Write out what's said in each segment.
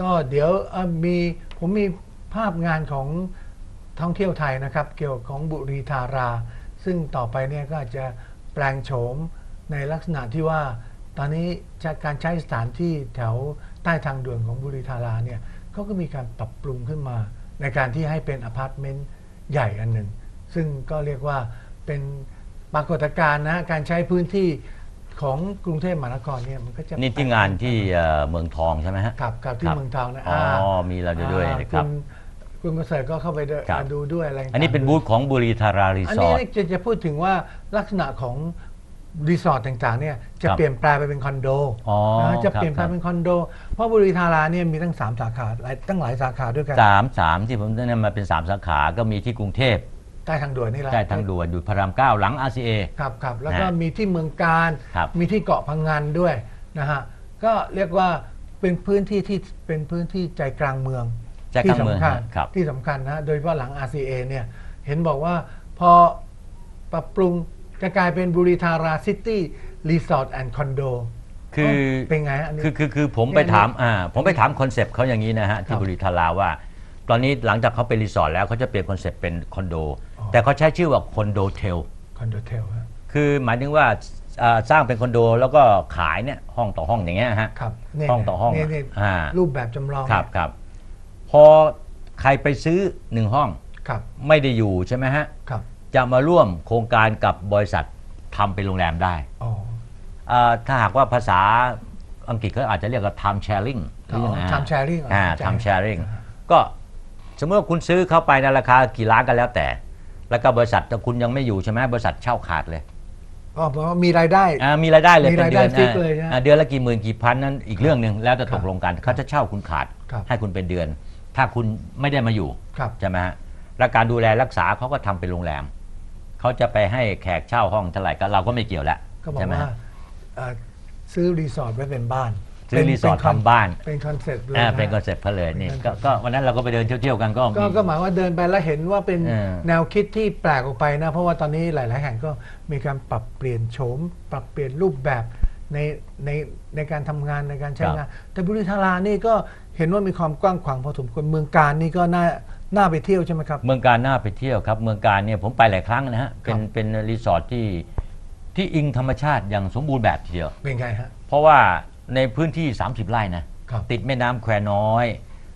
ก็เดี๋ยวเอ่อมีผมมีภาพงานของท่องเที่ยวไทยนะครับ เกี่ยวของบุรีธารา ซึ่งต่อไปเนี่ยก็อาจจะแปลงโฉมในลักษณะที่ว่า ตอนนี้จากการใช้สถานที่แถวใต้ทางด่วนของบุรีธาราเนี่ยเขาก็มีการปรับปรุงขึ้นมา ในการที่ให้เป็นอพาร์ตเมนต์ใหญ่อันหนึ่งซึ่งก็เรียกว่าเป็นปรากฏการณ์นะฮะการใช้พื้นที่ ของกรุงเทพมหานครเนี่ยมันก็จะนี่ที่งานที่เอ่อเมืองทองใช่ไหมฮะ ครับครับที่เมืองทองนะอ๋อามีเราด้วยอ่านะครับณคุณประเสริฐก็เข้าไปเดินครับ ดูด้วยอะไรต่างๆ อันนี้เป็นบูธของบุรีธารารีอันสอนี้ร์ท จะจะพูดถึงว่าลักษณะของรีสอร์ทต่างๆเนี่ยจะครับเปลี่ยนแปลงไปเป็นคอนโดอ๋อนะจะครับเปลี่ยนแปลงเป็นคอนโด เพราะบุรีธาราเนี่ยมีตั้ง 3 สาขาหลายตั้งหลายสาขาด้วยกัน สามสามที่ผมได้มาเป็นสามสาขาก็มีที่กรุงเทพ ใต้ทางด่วนนี่แหละใต้ทางด่วนอยู่พระรามเก้าหลัง RCA ครับครับแล้วก็นะมีที่เมืองการครับมีที่เกาะพังงานด้วยนะฮะก็เรียกว่าเป็นพื้นที่ที่เป็นพื้นที่ใจกลางเมืองใจกลางเมืองที่สำคัญครับที่สำคัญนะโดยเฉพาะหลัง RCA เนี่ยเห็นบอกว่าพอปรับปรุงจะกลายเป็นบุรีธาราซิตี้รีสอร์ทแอนด์คอนโดคือเป็นไงฮะอันนี้คือคือคือผมไปถามอ่าผมไปถามคอนเซปต์เขาอย่างนี้นะฮะครัที่บบุรีธาราว่า ตอนนี้หลังจากเขาเป็นรีสอร์ทแล้วเขาจะเปลี่ยนคอนเซปต์เป็นคอนโดอ๋อ แต่เขาใช้ชื่อว่าคอนโดเทล คอนโดเทลฮะคือหมายถึงว่าอ่าสร้างเป็นคอนโดแล้วก็ขายเนี่ยห้องต่อห้องอย่างเงี้ยฮะ ครับเนี่ยห้องต่อห้องเนี่ยเนี่ยอ่า รูปแบบจำลองครับครับพอใครไปซื้อหนึ่งห้องครับไม่ได้อยู่ใช่ไหมฮะ ครับจะมาร่วมโครงการกับบริษัททำเป็นโรงแรมได้อ๋ออ่าถ้าหากว่าภาษาอังกฤษเขาอาจจะเรียกว่า time sharing หรือยังไงฮะ time sharing อ่าเข้าใจ time sharing ก็สมมติว่าคุณซื้อเข้าไปในราคากี่ล้านก็แล้วแต่ แล้วก็บริษัทถ้าคุณยังไม่อยู่ใช่ไหมบริษัทเช่าขาดเลยก็เพราะว่ามีรายได้ อ่ามีรายได้เลยมีเป็นรายเดืได้อนฟิกเลยนะอ่าเดือนละกี่หมื่นกี่พันนั้นอีกเรื่องหนึ่งแล้วจะครัตบกลงกันเขาจะเช่าคุณขาด ครับ ให้คุณเป็นเดือน ถ้าคุณไม่ได้มาอยู่ ครับ ใช่ไหมฮะแล้วการดูแลรักษาเขาก็ทำเป็นโรงแรม เขาจะไปให้แขกเช่าห้องเท่าไหร่ก็เราก็ไม่เกี่ยวแล้วก็บอกใช่ไหมว่าฮะ เอ่อซื้อรีสอร์ทไว้เป็นบ้าน ซื้อรีสอร์ทเป็คทำบ้านเป็นคอนเซ็ปต์เลยอ่านะเป็นคอนเซ็ปต์เขาเลยนี่เป็นก็ concept ก็วันนั้นเราก็ไปเดินเที่ยวๆกันก็ก็มี ก็หมายว่าเดินไปแล้วเห็นว่าเป็นเออ แนวคิดที่แปลกออกไปนะ เพราะว่าตอนนี้หลาย ๆ แห่งก็มีการปรับเปลี่ยนโฉม ปรับเปลี่ยนรูปแบบในในในการทำงานในการใช้งาน แต่บุรีธารานี่ก็เห็นว่ามีความกว้างขวางพอสมควรเมืองการนี่ก็น่าน่าไปเที่ยวใช่ไหมครับ เมืองการน่าไปเที่ยวครับ เมืองการเนี่ยผมไปหลายครั้งนะฮะเป็นครับเป็นรีสอร์ทที่ที่อิงธรรมชาติอย่างสมบูรณ์แบบทีเดียว เป็นไงฮะ เพราะว่า ในพื้นที่ 30 ไร่นะครับ ติดแม่น้ำแควน้อย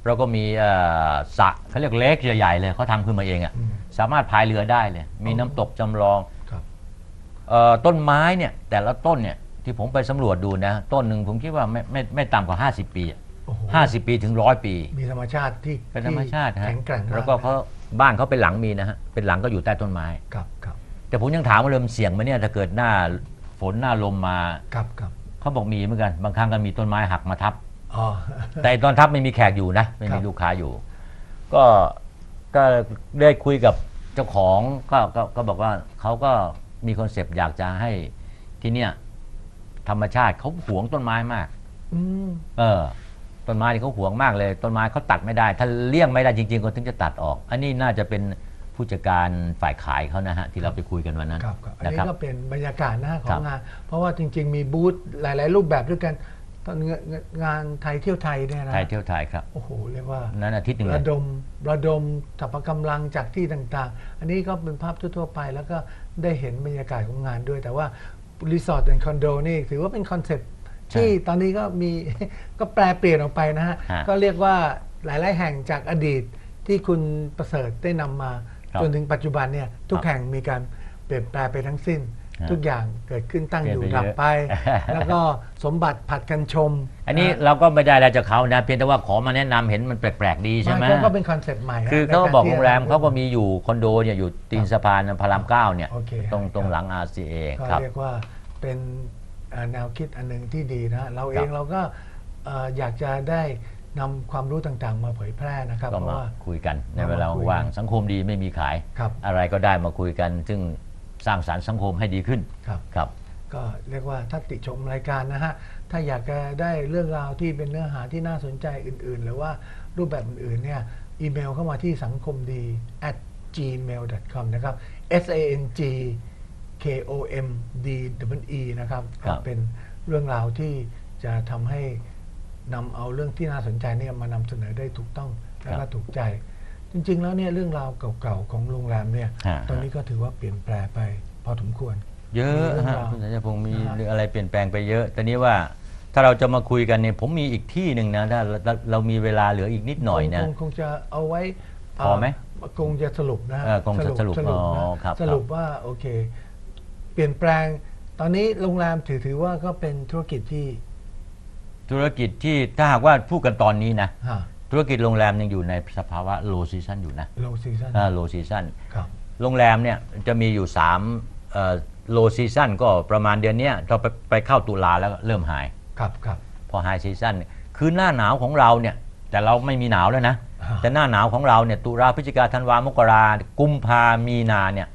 เราก็มีเอ่อสระเขาเรียกเล็กใหญ่ๆเลยเขาทำขึ้นมาเองอะอืม สามารถพายเรือได้เลย มีอ๋อน้ำตกจำลอง ครับ เอ่อต้นไม้เนี่ยแต่ละต้นเนี่ยที่ผมไปสำรวจดูนะ ต้นหนึ่งผมคิดว่าไม่ไม่ไม่ต่ำกว่า 50 ปีอะโอ้โห50 ปีถึงร้อยปี มีธรรมชาติที่เป็นธรรมชาติที่ฮะแข็งแกร่งมากแล้วก็เขาบ้านเขาเป็นหลังมีนะฮะเป็นหลังก็อยู่ใต้ต้นไม้ ครับครับแต่ผมยังถามว่าเริ่มนเสี่ยงไหมเนี่ยถ้าเกิดหน้าฝนหน้าลมมา ครับครับ เขาบอกมีเหมือนกัน บางครั้งก็มีต้นไม้หักมาทับ อ๋อ แต่ตอนทับไม่มีแขกอยู่นะ ไม่ครัมีบลูกค้าอยู่ ก็ก็ได้คุยกับเจ้าของก็ก็ก็บอกว่าเขาก็มีคอนเซปต์อยากจะให้ที่เนี่ยธรรมชาติเขาหวงต้นไม้มาก อืม เออ ต้นไม้ที่เขาหวงมากเลย ต้นไม้เขาตัดไม่ได้ ถ้าเลี่ยงไม่ได้จริงๆก็ถึงจะตัดออก อันนี้น่าจะเป็น ผู้จัดการฝ่ายขายเขานะฮะที่เราไปคุยกันวันนั้นครับครับอันนะนี้ครับ ก็เป็นบรรยากาศนะขครัองบงาน เพราะว่าจริง ๆ มีบูธหลาย ๆ รูปแบบด้วยกันตอนงานงานไทยเที่ยวไทยเนี่ยนะไทยเที่ยวไทยครับ โอ้โหเรียกว่า นั้นอาทิตย์หนึ่งเลระย ดมระดมสรรพกำลังจากที่ต่างๆ อันนี้ก็เป็นภาพทั่วๆไป แล้วก็ได้เห็นบรรยากาศของงานด้วย แต่ว่ารีสอร์ทแอนด์คอนโดนี่ถือว่าเป็นคอนเซ็ปต์ที่ตอนนี้ก็มี ก็แปลเปลี่ยนออกไปนะฮะ ฮะก็เรียกว่าหลายๆแห่งจากอดีตที่คุณประเสริฐได้นำมาครับ จนถึงปัจจุบันเนี่ยทุกครับแห่งมีการเปลี่ยนแปลงไปทั้งสิ้นฮะทุกอย่างเกิดขึ้นตั้งอยู่เปลี่ยนไปดับเยอะไป แล้วก็สมบัติผัดกันชม อันนี้เราก็ไม่ได้อะไรจากเขานะเพียงแต่ว่าขอมาแนะนำเห็นมันแปลกๆดีใช่ไหมก็ก็เป็นคอนเซ็ปต์ใหม่ฮะคือเขาก็ในบอกที่โรงแรมเขาก็มีอยู่คอนโดเนี่ยอยู่ตีนสะพานพระรามเก้าเนี่ยโอเคตรงตรงครับหลัง RCA ก็ครับเรียกว่าเป็นเอ่อแนวคิดอันหนึ่งที่ดีนะเราเอคงรับเราก็เอ่ออยากจะได้ นำความรู้ต่างๆ มาเผยแพร่นะครับก็เพราะมาว่า คุยกันในมาเวลาคุยว่างสังคมดีไม่มีขาย ครับ อะไรก็ได้มาคุยกัน ซึ่งสร้างสรรค์สังคมให้ดีขึ้นครับ ครับ ก็เรียกว่าถ้าติชมรายการนะฮะ ถ้าอยากจะได้เรื่องราวที่เป็นเนื้อหาที่น่าสนใจอื่นๆ หรือว่ารูปแบบอื่นๆเนี่ยอีเมลเข้ามาที่สังคมดี at gmail.com นะครับ s a n g k o m d w e นะครับครัก็บเป็นเรื่องราวที่จะทำให้ นำเอาเรื่องที่น่าสนใจเนี่ยมานำเสนอได้ถูกต้องและครัก็บถูกใจ จริง ๆ แล้วเนี่ยเรื่องราวเก่าๆของโรงแรมเนี่ยฮะ ตอนนี้ก็ถือว่าเปลี่ยนแปลงไปพอสมควร เยอะมีเรื่องฮะราวคุณสัญญพงศ์มีนะฮะเรื่องอะไรเปลี่ยนแปลงไปเยอะ แต่นี้ว่าถ้าเราจะมาคุยกันเนี่ยผมมีอีกที่หนึ่งนะถ้าเราเรามีเวลาเหลืออีกนิดหน่อยนะ คงคงจะเอาไว้พอไหมคงจะสรุปนะเออคงจะสรุปสรุปอ๋นะอครับสรุปว่าโอเค เปลี่ยนแปลง ตอนนี้โรงแรมถือถือว่าก็เป็นธุรกิจที่ ธุรกิจที่ถ้าหากว่าพูดกันตอนนี้นะฮะธุรกิจโรงแรมยังอยู่ในสภาวะ low season อยู่นะ low season low season ครับ โรงแรมเนี่ยจะมีอยู่3เอ่อ low season ก็ประมาณเดือนเนี้ยเราไปไปเข้าตุลาแล้วก็เริ่มหาย ครับครับ พอ high season เนี่ยคือหน้าหนาวของเราเนี่ย แต่เราไม่มีหนาวแล้วนะ ฮะ แต่หน้าหนาวของเราเนี่ยตุลาพฤศจิกาธันวามกรากุมภามีนาเนี่ย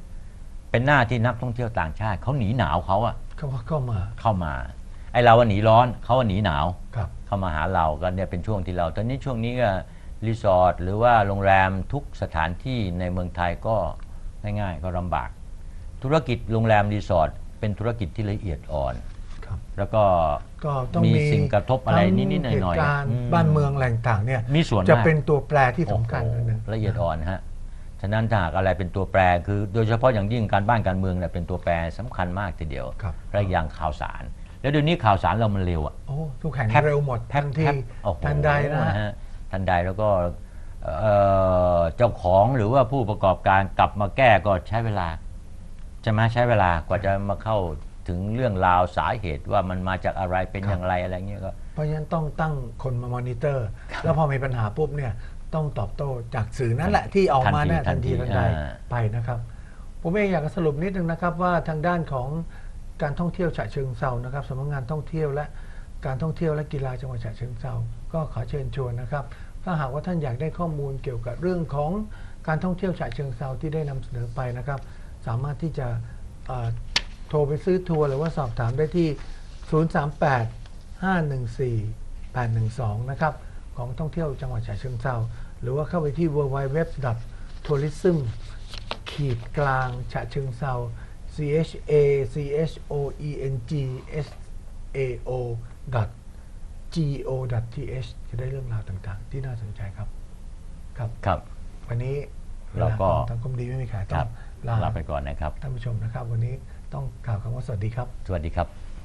เป็นหน้าที่นักท่องเที่ยวต่างชาติเขาหนีหนาวเขาอะเขาเข้ามา เข้ามา ไอเราอะหนีร้อนเขาอะหนีหนาวครับเข้ามาหาเราก็เนี่ยเป็นช่วงที่เรา ตอนนี้ช่วงนี้ก็รีสอร์ทหรือว่าโรงแรมทุกสถานที่ในเมืองไทยก็ง่ายๆก็ลำบาก ธุรกิจโรงแรมรีสอร์ทเป็นธุรกิจที่ละเอียดอ่อน ครับแล้วก็ก็ต้องมีมีสิ่งกระทบอะไรทั้งนิดๆหน่อยๆเหตุการณ์อืมบ้านเมืองแหล่งต่างเนี่ยมีส่วนจะมาก เป็นตัวแปรที่สำคัญโอ้อันหนึ่งโหละเอียดอ่อนฮะ ฉะนั้นถ้าหากอะไรเป็นตัวแปร คือโดยเฉพาะอย่างยิ่งการบ้านการเมืองเนี่ยเป็นตัวแปรสำคัญมากทีเดียวครับ และอย่างข่าวสาร แล้วเดี๋ยวนี้ข่าวสารเรามันเร็วอะ โอ้ทุกแห่งแพ็คเร็วหมดแพ็คทันทีแพ็คโอ้โหทันใดนะฮะฮะ ทันใดแล้วก็เอ่อเจ้าของหรือว่าผู้ประกอบการกลับมาแก้ก็ใช้เวลาใช่ไหมใช้เวลากว่าจะมาเข้าถึงเรื่องราวสาเหตุว่ามันมาจากอะไรเป็นอย่างไรอะไรเงี้ยก็ เพราะฉะนั้นต้องตั้งคนมามอนิเตอร์ แล้วพอมีปัญหาปุ๊บเนี่ยต้องตอบโต้จากสื่อนั่นแหละที่ออกมาเนี่ยทัทันนทีทีทัทันนทีใดอ่า ไปนะครับ ผมเองอยากจะสรุปนิดนึงนะครับว่าทางด้านของ การท่องเที่ยวฉะเชิงเซานะครับสำนักงานท่องเที่ยวและการท่องเที่ยวและกีฬาจังหวัดฉะเชิงเซาก็ขอเชิญชวนนะครับ ถ้าหากว่าท่านอยากได้ข้อมูลเกี่ยวกับเรื่องของการท่องเที่ยวฉะเชิงเซาที่ได้นำเสนอไปนะครับ สามารถที่จะโทรไปซื้อทัวร์หรือว่าสอบถามได้ที่ 038 514 812 นะครับ ของท่องเที่ยวจังหวัดฉะเชิงเซาหรือว่าเข้าไปที่ www tourism ขีดกลางฉะเชิงเซา c h a c h o e n g s a o g o t h จะได้เรื่องราวต่างๆ ที่น่าสนใจครับ ครับครับ วันนี้เราก็วลของทางกรมดีไม่มีขายคต้อรังบลาลาไปก่อนนะครับท่านผู้ชมนะครับ วันนี้ต้องกล่าวคำว่าสวัสดีครับ สวัสดีครับ